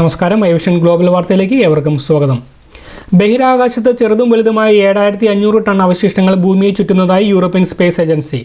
നമസ്കാരം. ഏവിഷൻ ഗ്ലോബൽ വാർത്തയിലേക്ക് ഏവർക്കും സ്വാഗതം. ബഹിരാകാശത്ത് ചെറുതും വലുതുമായ ഏഴായിരത്തി അഞ്ഞൂറ് ടൺ അവശിഷ്ടങ്ങൾ ഭൂമിയെ ചുറ്റുന്നതായി യൂറോപ്യൻ സ്പേസ് ഏജൻസി.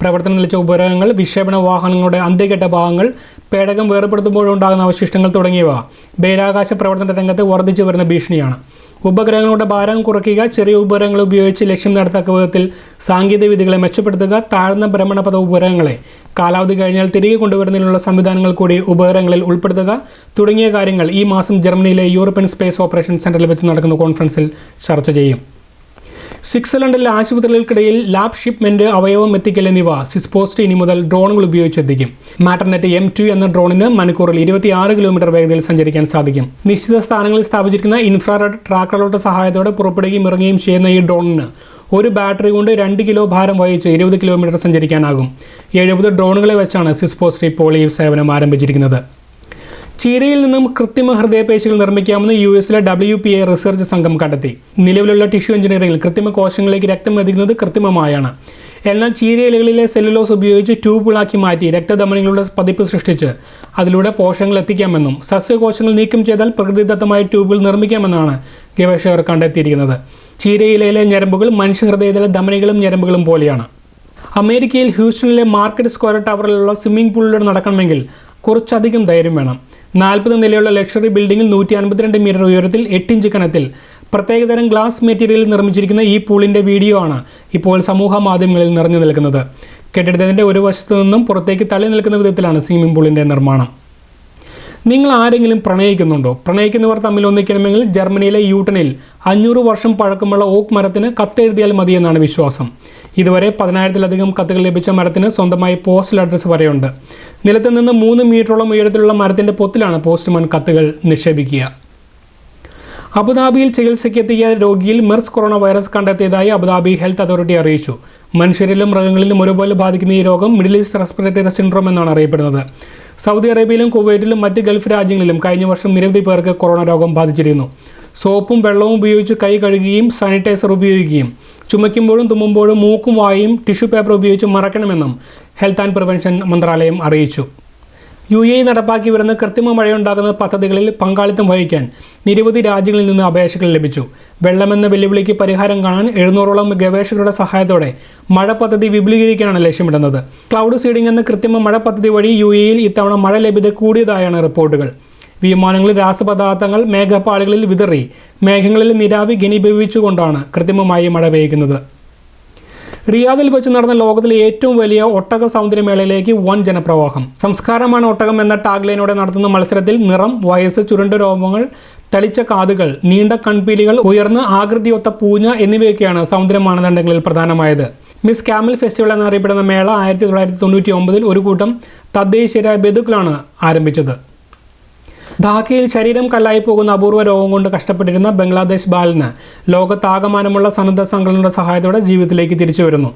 പ്രവർത്തനം നിലച്ച ഉപഗ്രഹങ്ങൾ വിക്ഷേപണ വാഹനങ്ങളുടെ അന്ത്യഘട്ട ഭാഗങ്ങൾ പേടകം വേർപെടുത്തുമ്പോഴുണ്ടാകുന്ന അവശിഷ്ടങ്ങൾ തുടങ്ങിയവ ബഹിരാകാശ പ്രവർത്തന രംഗത്ത് വർദ്ധിച്ചു വരുന്ന ഭീഷണിയാണ്. ഉപഗ്രഹങ്ങളുടെ ഭാരം കുറയ്ക്കുക ചെറിയ ഉപഗ്രഹങ്ങൾ ഉപയോഗിച്ച് ലക്ഷ്യം നടത്തക്ക വിധത്തിൽ സാങ്കേതിക വിദ്യകളെ മെച്ചപ്പെടുത്തുക താഴ്ന്ന ഭ്രമണപഥ ഉപഗ്രഹങ്ങളെ കാലാവധി കഴിഞ്ഞാൽ തിരികെ കൊണ്ടുവരുന്നതിനുള്ള സംവിധാനങ്ങൾ കൂടി ഉപകരണങ്ങളിൽ ഉൾപ്പെടുത്തുക. തുടങ്ങിയ കാര്യങ്ങൾ ഈ മാസം ജർമ്മനിയിലെ യൂറോപ്യൻ സ്പേസ് ഓപ്പറേഷൻ സെന്ററിൽ വെച്ച് നടക്കുന്ന കോൺഫറൻസിൽ ചർച്ച ചെയ്യും. സ്വിറ്റ്സർലൻഡിലെ ആശുപത്രികൾക്കിടയിൽ ലാബ് ഷിപ്മെന്റ് അവയവം എത്തിക്കൽ എന്നിവ സിസ്പോസ്റ്റ് ഇനി മുതൽ ഡ്രോണുകൾ ഉപയോഗിച്ച് എത്തിക്കും മാറ്റർനെറ്റ് എം ടു എന്ന ഡ്രോണിന് മണിക്കൂറിൽ ഇരുപത്തിയാറ് കിലോമീറ്റർ വേഗതയിൽ സഞ്ചരിക്കാൻ സാധിക്കും. നിശ്ചിത സ്ഥാനങ്ങളിൽ സ്ഥാപിച്ചിരിക്കുന്ന ഇൻഫ്രാറെഡ് ട്രാക്കറുകളുടെ സഹായത്തോടെ പുറപ്പെടുകയും ഇറങ്ങുകയും ചെയ്യുന്ന ഈ ഡ്രോണിന് ഒരു ബാറ്ററി കൊണ്ട് രണ്ട് കിലോ ഭാരം വഹിച്ച് ഇരുപത് കിലോമീറ്റർ സഞ്ചരിക്കാനാകും. എഴുപത് ഡ്രോണുകളെ വെച്ചാണ് സിസ്പോസ്റ്റ് ഇപ്പോൾ ഈ സേവനം ആരംഭിച്ചിരിക്കുന്നത്. ചീരയിൽ നിന്നും കൃത്രിമ ഹൃദയപേശികൾ നിർമ്മിക്കാമെന്ന് യു എസിലെ ഡബ്ല്യു പി എ റിസർച്ച് സംഘം കണ്ടെത്തി. നിലവിലുള്ള ടിഷ്യൂ എഞ്ചിനീയറിംഗിൽ കൃത്രിമ കോശങ്ങളിലേക്ക് രക്തം എത്തിക്കുന്നത് കൃത്രിമമായാണ്. എന്നാൽ ചീരയിലകളിലെ സെല്ലുലോസ് ഉപയോഗിച്ച് ട്യൂബുകളാക്കി മാറ്റി രക്തധമനികളുടെ പതിപ്പ് സൃഷ്ടിച്ച് അതിലൂടെ പോഷകങ്ങൾ എത്തിക്കാമെന്നും സസ്യകോശങ്ങൾ നീക്കം ചെയ്താൽ പ്രകൃതിദത്തമായ ട്യൂബുകൾ നിർമ്മിക്കാമെന്നാണ് ഗവേഷകർ കണ്ടെത്തിയിരിക്കുന്നത്. ചീരയിലയിലെ ഞരമ്പുകൾ മനുഷ്യഹൃദയത്തിലെ ധമനികളും ഞരമ്പുകളും പോലെയാണ്. അമേരിക്കയിൽ ഹ്യൂസ്റ്റണിലെ മാർക്കറ്റ് സ്ക്വയർ ടവറിലുള്ള സ്വിമ്മിംഗ് പൂളിലൂടെ നടക്കണമെങ്കിൽ കുറച്ചധികം ധൈര്യം വേണം. നാൽപ്പത് നിലയുള്ള ലക്ഷറി ബിൽഡിംഗിൽ നൂറ്റി അൻപത്തിരണ്ട് മീറ്റർ ഉയരത്തിൽ എട്ട് ഇഞ്ച് കനത്തിൽ പ്രത്യേകതരം ഗ്ലാസ് മെറ്റീരിയലിൽ നിർമ്മിച്ചിരിക്കുന്ന ഈ പൂളിന്റെ വീഡിയോ ആണ് ഇപ്പോൾ സമൂഹ മാധ്യമങ്ങളിൽ നിറഞ്ഞു നിൽക്കുന്നത്. കെട്ടിടത്തിന്റെ ഒരു വശത്തു നിന്നും പുറത്തേക്ക് തള്ളി നിൽക്കുന്ന വിധത്തിലാണ് സ്വിമ്മിംഗ് പൂളിന്റെ നിർമ്മാണം. നിങ്ങൾ ആരെങ്കിലും പ്രണയിക്കുന്നുണ്ടോ? പ്രണയിക്കുന്നവർ തമ്മിൽ ഒന്നിക്കണമെങ്കിൽ ജർമ്മനിയിലെ യൂട്ടനിൽ അഞ്ഞൂറ് വർഷം പഴക്കമുള്ള ഓക്ക് മരത്തിന് കത്തെഴുതിയാൽ മതിയെന്നാണ് വിശ്വാസം. ഇതുവരെ പതിനായിരത്തിലധികം കത്തുകൾ ലഭിച്ച മരത്തിന് സ്വന്തമായി പോസ്റ്റൽ അഡ്രസ്സ് വരെയുണ്ട്. നിലത്ത് നിന്ന് മൂന്ന് മീറ്ററോളം ഉയരത്തിലുള്ള മരത്തിന്റെ പൊത്തിലാണ് പോസ്റ്റ്മാൻ കത്തുകൾ നിക്ഷേപിക്കുക. അബുദാബിയിൽ ചികിത്സയ്ക്കെത്തിയ രോഗിയിൽ മെർസ് കൊറോണ വൈറസ് കണ്ടെത്തിയതായി അബുദാബി ഹെൽത്ത് അതോറിറ്റി അറിയിച്ചു. മനുഷ്യരിലും മൃഗങ്ങളിലും ഒരുപോലെ ബാധിക്കുന്ന ഈ രോഗം മിഡിൽ ഈസ്റ്റ് റെസ്പിറേറ്ററി സിൻഡ്രോം എന്നാണ് അറിയപ്പെടുന്നത്. സൗദി അറേബ്യയിലും കുവൈറ്റിലും മറ്റ് ഗൾഫ് രാജ്യങ്ങളിലും കഴിഞ്ഞ വർഷം നിരവധി പേർക്ക് കൊറോണ രോഗം ബാധിച്ചിരുന്നു. സോപ്പും വെള്ളവും ഉപയോഗിച്ച് കൈ കഴുകുകയും സാനിറ്റൈസർ ഉപയോഗിക്കുകയും ചുമയ്ക്കുമ്പോഴും തുമ്മുമ്പോഴും മൂക്കും വായും ടിഷ്യൂ പേപ്പർ ഉപയോഗിച്ച് മറക്കണമെന്നും ഹെൽത്ത് ആൻഡ് പ്രിവെൻഷൻ മന്ത്രാലയം അറിയിച്ചു. യു എ നടപ്പാക്കി വരുന്ന കൃത്രിമ മഴയുണ്ടാകുന്ന പദ്ധതികളിൽ പങ്കാളിത്തം വഹിക്കാൻ നിരവധി രാജ്യങ്ങളിൽ നിന്ന് അപേക്ഷകൾ ലഭിച്ചു. വെള്ളമെന്ന വെല്ലുവിളിക്ക് പരിഹാരം കാണാൻ എഴുന്നൂറോളം ഗവേഷകരുടെ സഹായത്തോടെ മഴ പദ്ധതി വിപുലീകരിക്കാനാണ് ലക്ഷ്യമിടുന്നത്. ക്ലൗഡ് സീഡിംഗ് എന്ന കൃത്രിമ മഴ പദ്ധതി വഴി യു എയിൽ ഇത്തവണ മഴ ലഭ്യത കൂടിയതായാണ് റിപ്പോർട്ടുകൾ. വിമാനങ്ങളിൽ രാസപദാർത്ഥങ്ങൾ മേഘപ്പാളികളിൽ വിതറി മേഘങ്ങളിൽ നിരാവി ഘനീഭവിച്ചുകൊണ്ടാണ് കൃത്രിമമായി മഴ പെയ്യുന്നത്. റിയാദിൽ വെച്ച് നടന്ന ലോകത്തിലെ ഏറ്റവും വലിയ ഒട്ടക സൗന്ദര്യമേളയിലേക്ക് വൻ ജനപ്രവാഹം. സംസ്കാരമാണ് ഒട്ടകം എന്ന ടാഗ്ലൈനോടെ നടത്തുന്ന മത്സരത്തിൽ നിറം വയസ്സ് ചുരുണ്ട രോമങ്ങൾ തളിച്ച കാതുകൾ നീണ്ട കൺപീലികൾ ഉയർന്ന് ആകൃതിയൊത്ത പൂഞ്ഞ എന്നിവയൊക്കെയാണ് സൗന്ദര്യ മാനദണ്ഡങ്ങളിൽ പ്രധാനമായത്. മിസ് കാമിൽ ഫെസ്റ്റിവൽ എന്നറിയപ്പെടുന്ന മേള ആയിരത്തി തൊള്ളായിരത്തി തൊണ്ണൂറ്റി ഒമ്പതിൽ ഒരു കൂട്ടം തദ്ദേശീയരായ ബന്ധുക്കളാണ് ആരംഭിച്ചത്. ധാക്കയിൽ ശരീരം കല്ലായി പോകുന്ന അപൂർവ രോഗം കൊണ്ട് കഷ്ടപ്പെട്ടിരുന്ന ബംഗ്ലാദേശ് ബാലന് ലോകത്താകമാനമുള്ള സന്നദ്ധ സംഘടനയുടെ സഹായത്തോടെ ജീവിതത്തിലേക്ക് തിരിച്ചു വരുന്നു.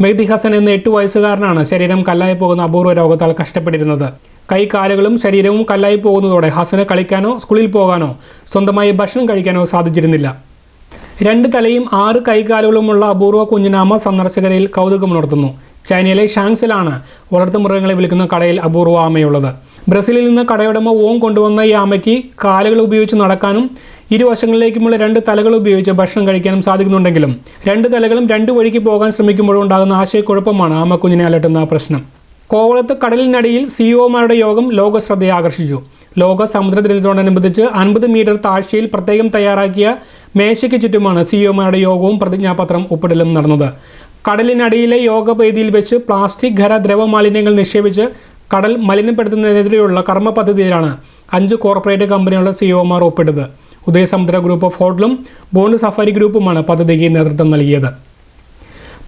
മെഹ്ദി ഹസൻ എന്ന എട്ട് വയസ്സുകാരനാണ് ശരീരം കല്ലായി പോകുന്ന അപൂർവ രോഗത്താൽ കഷ്ടപ്പെട്ടിരുന്നത്. കൈകാലുകളും ശരീരവും കല്ലായി പോകുന്നതോടെ ഹസന് കളിക്കാനോ സ്കൂളിൽ പോകാനോ സ്വന്തമായി ഭക്ഷണം കഴിക്കാനോ സാധിച്ചിരുന്നില്ല. രണ്ട് തലയും ആറ് കൈകാലുകളുമുള്ള അപൂർവ കുഞ്ഞിനാമ സന്ദർശകരിൽ കൗതുകമുണർത്തുന്നു. ചൈനയിലെ ഷാങ്സിലാണ് വളർത്തുമൃഗങ്ങളെ വിളിക്കുന്ന കടയിൽ അപൂർവ ആമയുള്ളത്. ബ്രസീലിൽ നിന്ന് കടയുടമ ഓം കൊണ്ടുവന്ന ഈ ആമയ്ക്ക് കാലുകൾ ഉപയോഗിച്ച് നടക്കാനും ഇരുവശങ്ങളിലേക്കുമുള്ള രണ്ട് തലകൾ ഉപയോഗിച്ച് ഭക്ഷണം കഴിക്കാനും സാധിക്കുന്നുണ്ടെങ്കിലും രണ്ട് തലകളും രണ്ട് വഴിക്ക് പോകാൻ ശ്രമിക്കുമ്പോഴുണ്ടാകുന്ന ആശയക്കുഴപ്പമാണ് ആമക്കുഞ്ഞിനെ അലട്ടുന്ന പ്രശ്നം. കോവളത്ത് കടലിനടിയിൽ സിഇഒമാരുടെ യോഗം ലോക ശ്രദ്ധയെ ആകർഷിച്ചു. ലോക സമുദ്ര ദിനത്തോടനുബന്ധിച്ച് അൻപത് മീറ്റർ താഴ്ചയിൽ പ്രത്യേകം തയ്യാറാക്കിയ മേശയ്ക്ക് ചുറ്റുമാണ് സിഇഒമാരുടെ യോഗവും പ്രതിജ്ഞാപത്രം ഒപ്പിടലും നടന്നത്. കടലിനടിയിലെ യോഗ വേദിയിൽ വെച്ച് പ്ലാസ്റ്റിക് ഖര ദ്രവ മാലിന്യങ്ങൾ നിക്ഷേപിച്ച് കടൽ മലിനപ്പെടുത്തുന്നതിനെതിരെയുള്ള കർമ്മ പദ്ധതിയിലാണ് അഞ്ച് കോർപ്പറേറ്റ് കമ്പനികളുടെ സിഇഒമാർ ഒപ്പിട്ടത്. ഉദയസമുദ്ര ഗ്രൂപ്പ് ഓഫ് ഹോട്ടലും ബോണ്ട് സഫാരി ഗ്രൂപ്പുമാണ് പദ്ധതിക്ക് നേതൃത്വം നൽകിയത്.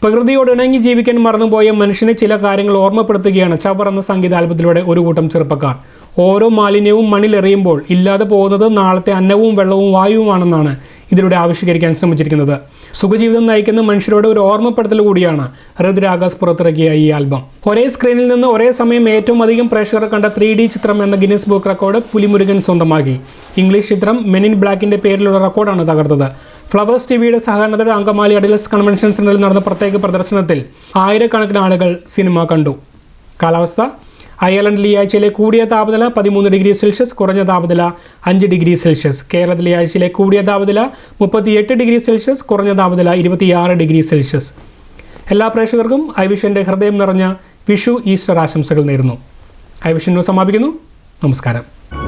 പ്രകൃതിയോട് ഇണങ്ങി ജീവിക്കാൻ മറന്നുപോയ മനുഷ്യനെ ചില കാര്യങ്ങൾ ഓർമ്മപ്പെടുത്തുകയാണ് ചവർ എന്ന സംഗീതാൽബത്തിലൂടെ ഒരു കൂട്ടം ചെറുപ്പക്കാർ. ഓരോ മാലിന്യവും മണ്ണിലെറിയുമ്പോൾ ഇല്ലാതെ പോകുന്നത് നാളത്തെ അന്നവും വെള്ളവും വായുവുമാണെന്നാണ് ഇതിലൂടെ ആവിഷ്കരിക്കാൻ ശ്രമിച്ചിരിക്കുന്നത്. സുഖജീവിതം നയിക്കുന്ന മനുഷ്യരോട് ഒരു ഓർമ്മപ്പെടുത്തൽ കൂടിയാണ് ഋതുരാഗാസ് പുറത്തിറക്കിയ ഈ ആൽബം. ഒരേ സ്ക്രീനിൽ നിന്ന് ഒരേ സമയം ഏറ്റവും അധികം പ്രേക്ഷകർ കണ്ട ത്രീ ഡി ചിത്രം എന്ന ഗിന്നസ് ബുക്ക് റെക്കോർഡ് പുലിമുരുകൻ സ്വന്തമാക്കി. ഇംഗ്ലീഷ് ചിത്രം മെനിൻ ബ്ലാക്കിന്റെ പേരിലുള്ള റെക്കോർഡാണ് തകർത്തത്. ഫ്ലവേഴ്സ് ടിവിയുടെ സഹകരണത്തോടെ അങ്കമാലി അഡിലസ് കൺവെൻഷൻ സെന്ററിൽ നടന്ന പ്രത്യേക പ്രദർശനത്തിൽ ആയിരക്കണക്കിന് ആളുകൾ സിനിമ കണ്ടു. കാലാവസ്ഥ അയർലൻഡിലെ ഈ ആഴ്ചയിലെ കൂടിയ താപനില പതിമൂന്ന് ഡിഗ്രി സെൽഷ്യസ് കുറഞ്ഞ താപനില അഞ്ച് ഡിഗ്രി സെൽഷ്യസ്. കേരളത്തിലെ ഈ ആഴ്ചയിലെ കൂടിയ താപനില മുപ്പത്തിയെട്ട് ഡിഗ്രി സെൽഷ്യസ് കുറഞ്ഞ താപനില ഇരുപത്തിയാറ് ഡിഗ്രി സെൽഷ്യസ്. എല്ലാ പ്രേക്ഷകർക്കും ഐവിഷന്റെ ഹൃദയം നിറഞ്ഞ വിഷു ഈസ്റ്റർ ആശംസകൾ നേരുന്നു. ഐവിഷൻ ന്യൂസ് സമാപിക്കുന്നു. നമസ്കാരം.